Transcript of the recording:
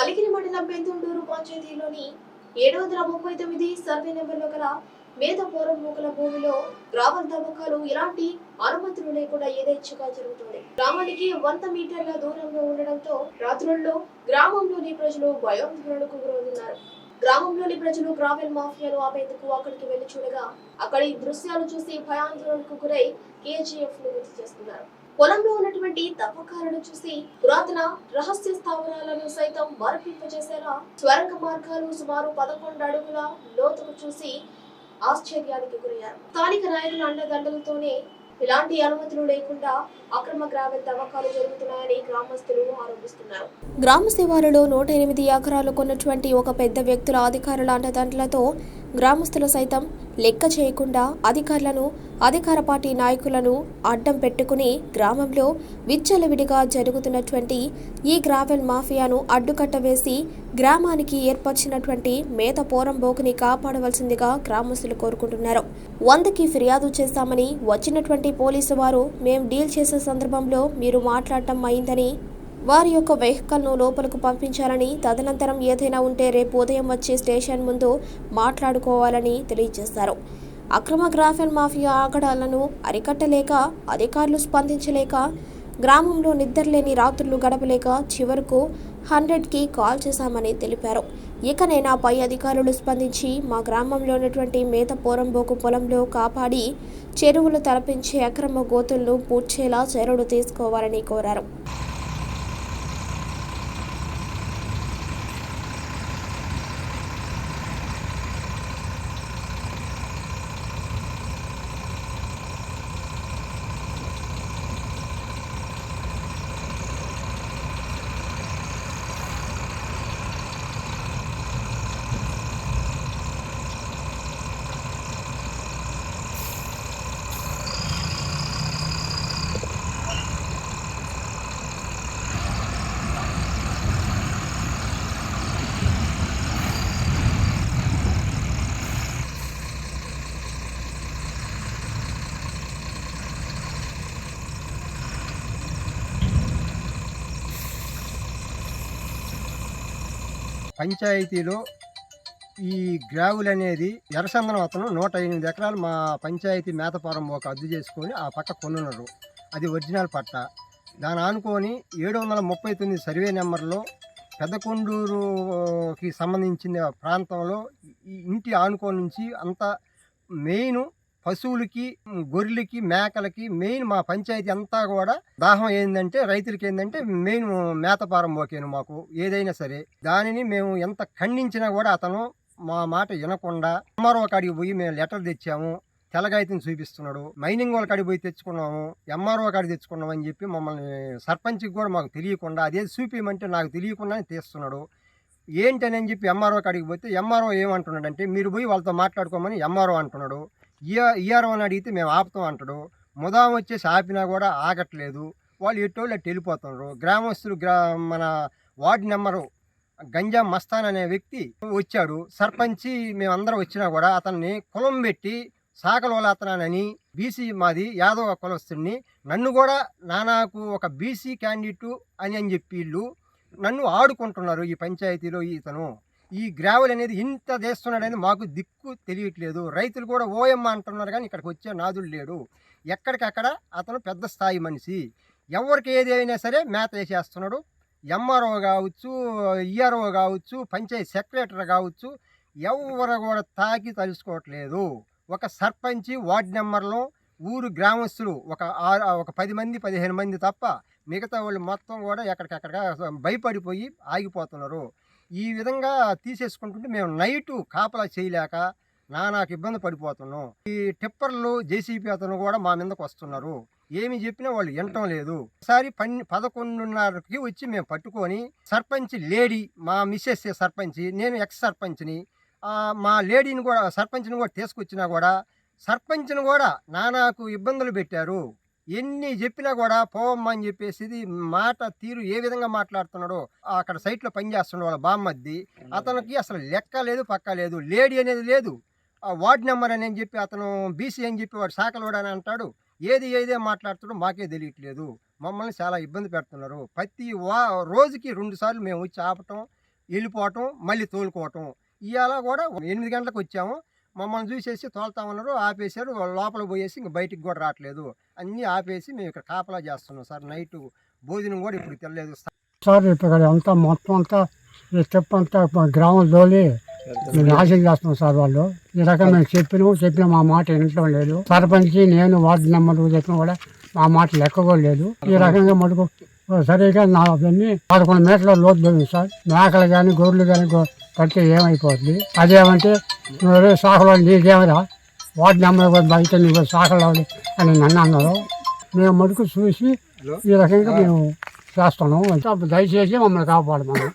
కలికిరి మండలం పెంతుండూరు పంచాయతీలోని ఏడు వందల ముప్పై తొమ్మిది సర్వే నెంబర్లో గల మేత మూకల భూమిలో గ్రామ తవ్వకాలు ఎలాంటి అనుమతులు లేకుండా యథేచ్ఛగా జరుగుతుంది గ్రామానికి వంద మీటర్ల దూరంలో ఉండడంతో రాత్రుల్లో గ్రామంలోని ప్రజలు భయోందోళనకు గురవుతున్నారు. గ్రామంలోని ప్రజలు గ్రావెల్ మాఫియాను ఆపేందుకు అక్కడికి వెళ్ళి చూడగా అక్కడి దృశ్యాలు చూసి భయాందోళనకు గురై కేజీఎఫ్ను గుర్తు చేస్తున్నారు పొలంలో ఉన్నటువంటి తవ్వకాలను చూసి పురాతన రహస్య స్థావరాలను సైతం మరపింపజేసేలా స్వరంగ మార్గాలు సుమారు పదకొండు అడుగుల లోతుకు చూసి ఆశ్చర్యానికి గురయ్యారు. స్థానిక నాయకుల అండదండలతోనే ఇలాంటి అనుమతులు లేకుండా అక్రమ గ్రావెల్ తవ్వకాలు జరుగుతున్నాయని గ్రామస్తులు ఆరోపిస్తున్నారు. గ్రామ శివారులో నూట ఎనిమిది ఎకరాలు కొన్నటువంటి ఒక పెద్ద వ్యక్తుల అధికారుల అండదండలతో గ్రామస్తులు సైతం లెక్క చేయకుండా అధికారులను అధికార పార్టీ నాయకులను అడ్డం పెట్టుకుని గ్రామంలో విచ్చలవిడిగా జరుగుతున్నటువంటి ఈ గ్రావెల్ మాఫియాను అడ్డుకట్ట వేసి గ్రామానికి ఏర్పరిచినటువంటి మేత పోరంబోకుని కాపాడవలసిందిగా గ్రామస్తులు కోరుకుంటున్నారు. వందకి ఫిర్యాదు చేస్తామని వచ్చినటువంటి పోలీసు వారు మేం డీల్ చేసే సందర్భంలో మీరు మాట్లాడటం అయిందని వారి యొక్క వెహికల్ను లోపలకు పంపించాలని తదనంతరం ఏదైనా ఉంటే రేపు ఉదయం వచ్చి స్టేషన్ ముందు మాట్లాడుకోవాలని తెలియజేశారు. అక్రమ గ్రాఫెన్ మాఫియా ఆగడాలను అరికట్టలేక అధికారులు స్పందించలేక గ్రామంలో నిద్రలేని రాత్రులు గడపలేక చివరకు హండ్రెడ్కి కాల్ చేశామని తెలిపారు. ఇకనైనా పై అధికారులు స్పందించి మా గ్రామంలో ఉన్నటువంటి మేత పోరంబోకు పొలంలో కాపాడి చెరువులు తలపించే అక్రమ గోతులను పూడ్చేలా చర్యలు తీసుకోవాలని కోరారు. పంచాయతీలో ఈ గ్రావుల్ అనేది ఎర్రచందనం అతను నూట ఎనిమిది ఎకరాలు మా పంచాయతీ మేతపురం ఒక అద్దు చేసుకొని ఆ పక్క కొనున్నారు. అది ఒరిజినల్ పట్ట. దాని ఆనుకొని ఏడు వందల ముప్పై తొమ్మిది సర్వే నెంబర్లో పెద్దకొండూరుకి సంబంధించిన ప్రాంతంలో ఇంటి ఆనుకో నుంచి అంత మెయిన్ పశువులకి గొర్రెలకి మేకలకి మెయిన్ మా పంచాయతీ అంతా కూడా దాహం ఏంటంటే రైతులకి ఏంటంటే మెయిన్ మేతపారం ఓకేను మాకు ఏదైనా సరే. దానిని మేము ఎంత ఖండించినా కూడా అతను మా మాట వినకుండా ఎంఆర్ఓ కాడికి పోయి మేము లెటర్ తెచ్చాము. తెలగాయితీని చూపిస్తున్నాడు. మైనింగ్ వాళ్ళ కాడికి పోయి తెచ్చుకున్నాము. ఎంఆర్ఓ కాడికి తెచ్చుకున్నాం అని చెప్పి మమ్మల్ని సర్పంచ్కి కూడా మాకు తెలియకుండా అదే చూపించమంటే నాకు తెలియకుండానే తీస్తున్నాడు. ఏంటని అని చెప్పి ఎంఆర్ఓ కాడికి పోతే ఎంఆర్ఓ ఏమంటున్నాడంటే మీరు పోయి వాళ్ళతో మాట్లాడుకోమని ఎంఆర్ఓ అంటున్నాడు. ఈఆర్ఓ అని అడిగితే మేము ఆపుతాం అంటాడు. ముదాం వచ్చేసి ఆపినా కూడా ఆగట్లేదు. వాళ్ళు ఎట్టోళ్ళు అట్టు వెళ్ళిపోతున్నారు గ్రామస్తులు గ్రా మన వార్డు నెంబరు గంజా మస్తాన్ అనే వ్యక్తి వచ్చాడు. సర్పంచి మేమందరం వచ్చినా కూడా అతన్ని కులం పెట్టి సాకలోలాతనానని బీసీ మాది యాదవ కులస్తుడిని నన్ను కూడా నానాకు ఒక బీసీ క్యాండిడేట్ అని అని చెప్పి వీళ్ళు నన్ను ఆడుకుంటున్నారు ఈ పంచాయతీలో ఇతను. ఈ గ్రావెల్ అనేది ఇంత చేస్తున్నాడని మాకు దిక్కు తెలియట్లేదు. రైతులు కూడా ఓఎమ్మ అంటున్నారు కానీ ఇక్కడికి వచ్చే నాదుడు లేడు. ఎక్కడికక్కడ అతను పెద్ద స్థాయి మనిషి. ఎవరికి ఏది అయినా సరే మేత వేసేస్తున్నాడు. ఎంఆర్ఓ కావచ్చు ఈఆర్ఓ కావచ్చు పంచాయతీ సెక్రటరీ కావచ్చు ఎవరు కూడా తాకి తలుసుకోవట్లేదు ఒక సర్పంచి వార్డు నెంబర్లో ఊరు గ్రామస్తులు ఒక ఆరు ఒక పది మంది పదిహేను మంది తప్ప మిగతా వాళ్ళు మొత్తం కూడా ఎక్కడికక్కడ భయపడిపోయి ఆగిపోతున్నారు. ఈ విధంగా తీసేసుకుంటుంటే మేము నైటు కాపలా చేయలేక నానాకు ఇబ్బంది పడిపోతున్నాం. ఈ టిప్పర్లు జేసీపీ అతను కూడా మా మీదకు వస్తున్నారు. ఏమి చెప్పినా వాళ్ళు వినటం లేదు. ఒకసారి పన్ని పదకొండున్నరకి వచ్చి మేము పట్టుకొని సర్పంచ్ లేడీ మా మిస్సెస్ సర్పంచ్ నేను ఎక్స్ సర్పంచ్ని మా లేడీని కూడా సర్పంచ్ని కూడా తీసుకొచ్చినా కూడా సర్పంచ్ని కూడా నానాకు ఇబ్బందులు పెట్టారు. ఎన్ని చెప్పినా కూడా పోవమ్మా అని చెప్పేసి మాట తీరు ఏ విధంగా మాట్లాడుతున్నాడో అక్కడ సైట్లో పనిచేస్తున్నాడు వాళ్ళ బామ్మద్ది. అతనికి అసలు లెక్క లేదు పక్క లేదు. లేడీ అనేది లేదు. ఆ వార్డ్ నెంబర్ అని చెప్పి అతను బీసీ అని చెప్పి వాడు శాఖలు అని అంటాడు. ఏది ఏదే మాట్లాడుతాడో మాకే తెలియట్లేదు. మమ్మల్ని చాలా ఇబ్బంది పెడుతున్నారు. ప్రతి వా రోజుకి రెండు సార్లు మేము వచ్చి ఆపటం వెళ్ళిపోవటం మళ్ళీ తోలుకోవటం. ఇవాళ కూడా ఎనిమిది గంటలకు వచ్చాము. మమ్మల్ని చూసేసి తోలుతా ఉన్నారు ఆపేశారు. లోపల పోయేసి ఇంక బయటికి కూడా రావట్లేదు. అన్నీ ఆపేసి మేము ఇక్కడ కాపలా చేస్తున్నాం సార్. నైట్ భోజనం కూడా ఇప్పుడు తెలియదు సార్ ఇక్కడ అంతా మొత్తం అంతా ఈ స్టెప్ అంతా గ్రామం దోలి నాశనం చేస్తున్నాం సార్ వాళ్ళు. ఈ రకం మేము చెప్పినాం చెప్పిన మా మాట వినటం లేదు. సర్పంచ్ నేను వార్డు నెంబర్ చెప్పిన కూడా మా మాట లెక్క కూడా లేదు. ఈ రకంగా మటుకు సరిగా నా అవన్నీ పదకొండు మీటర్ల లోతు పోయింది సార్. మేకలు కానీ గొర్రెలు కానీ పడితే ఏమైపోతుంది అదేమంటే నువ్వు సాకలో నీకేమరా? వార్డు నెంబర్ బయట నీకు సాకలో అని నన్ను అన్నారు. మేము మటుకు చూసి ఈ రకంగా మేము అప్పుడు దయచేసి మమ్మల్ని కాపాడమని